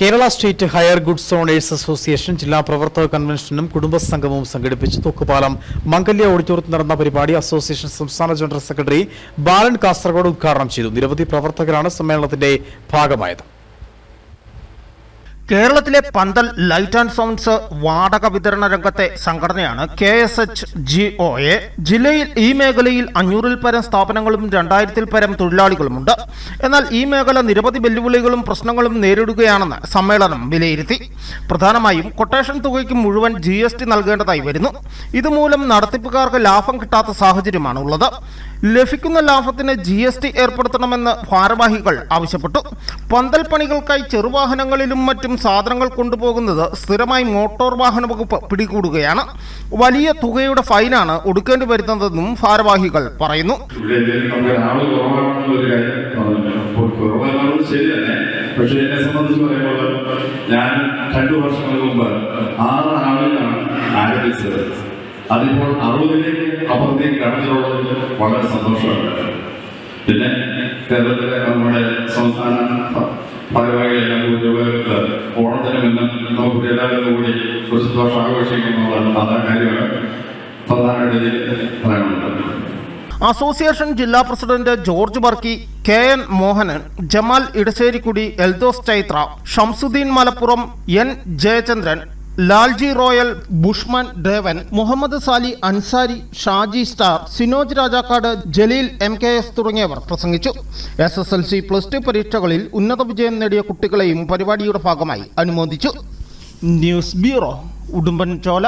Kerala state hire goods owners association ജില്ലാ പ്രവർത്തക കൺവെൻഷനും കുടുംബസംഗമവും സംഘടിപ്പിച്ചു. തൂക്കുപാലം മംഗല്യ ഓഡിറ്റോറിയത്തിൽ നടന്ന പരിപാടി അസോസിയേഷൻ സംസ്ഥാന ജനറൽ സെക്രട്ടറി ബാലൻ കാസർഗോഡ് ഉദ്ഘാടനം ചെയ്തു. നിരവധി പ്രവർത്തകരാണ് സമ്മേളനത്തിന്റെ ഭാഗമായത്. കേരളത്തിലെ പന്തൽ ലൈറ്റ് ആൻഡ് സൗണ്ട്സ് വാടക വിതരണ രംഗത്തെ സംഘടനയാണ് K S H G O A. ജില്ലയിൽ ഈ മേഖലയിൽ അഞ്ഞൂറിൽ പരം സ്ഥാപനങ്ങളും രണ്ടായിരത്തിൽ പരം തൊഴിലാളികളുമുണ്ട്. എന്നാൽ ഈ മേഖല നിരവധി വെല്ലുവിളികളും പ്രശ്നങ്ങളും നേരിടുകയാണെന്ന് സമ്മേളനം വിലയിരുത്തി. പ്രധാനമായും കൊട്ടേഷൻ തുകയ്ക്ക് മുഴുവൻ ജി എസ് ടി നൽകേണ്ടതായി വരുന്നു. ഇതുമൂലം നടത്തിപ്പുകാർക്ക് ലാഭം കിട്ടാത്ത സാഹചര്യമാണ് ഉള്ളത് ലഭിക്കുന്ന ലാഭത്തിന് ജി എസ് ടി ഏർപ്പെടുത്തണമെന്ന് ഭാരവാഹികൾ ആവശ്യപ്പെട്ടു. പന്തൽ പണികൾക്കായി ചെറുവാഹനങ്ങളിലും മറ്റും സാധനങ്ങൾ കൊണ്ടുപോകുന്നത് സ്ഥിരമായി മോട്ടോർ വാഹന വകുപ്പ് പിടികൂടുകയാണ്. വലിയ തുകയുടെ ഫൈനാണ് ഒടുക്കേണ്ടി വരുന്നതെന്നും ഭാരവാഹികൾ പറയുന്നു. പക്ഷെ എന്നെ സംബന്ധിച്ച് പറയുമ്പോൾ ഞാൻ രണ്ടു വർഷങ്ങൾക്ക് മുമ്പ് ആറ് ആളുകളാണ് ആരംഭിച്ചത്. അതിപ്പോൾ അറുപതിലേക്ക് അപ്പുറത്തേക്ക് കടന്നിട്ടുള്ളത് വളരെ സന്തോഷമാണ്. പിന്നെ കേരളത്തിലെ നമ്മുടെ സംസ്ഥാന ഭാരവാഹികളെല്ലാം കൂടി ഉപയോഗിച്ച് ഓണത്തിന് മുന്നേ നമുക്ക് എല്ലാവരും കൂടി ഒരു സന്തോഷം ആഘോഷിക്കുന്നുള്ള അതാ കാര്യമാണ് പ്രധാനമായിട്ട് പറയാനുള്ളത് അസോസിയേഷൻ ജില്ലാ president George Barki K N Mohanan Jamal Edasserikkudi Eldhose Chaithra Shamsuddin Malappuram N Jayachandran Lalji Royal Bushman Devan Muhammad Sali Ansari Shaji Star Sinoj Rajakkad Jaleel M K S തുടങ്ങിയവർ പ്രസംഗിച്ചു. S S L C plus two പരീക്ഷകളിൽ ഉന്നത വിജയം നേടിയ കുട്ടികളെയും പരിപാടിയുടെ ഭാഗമായി അനുമോദിച്ചു. News bureau Udumbanchola.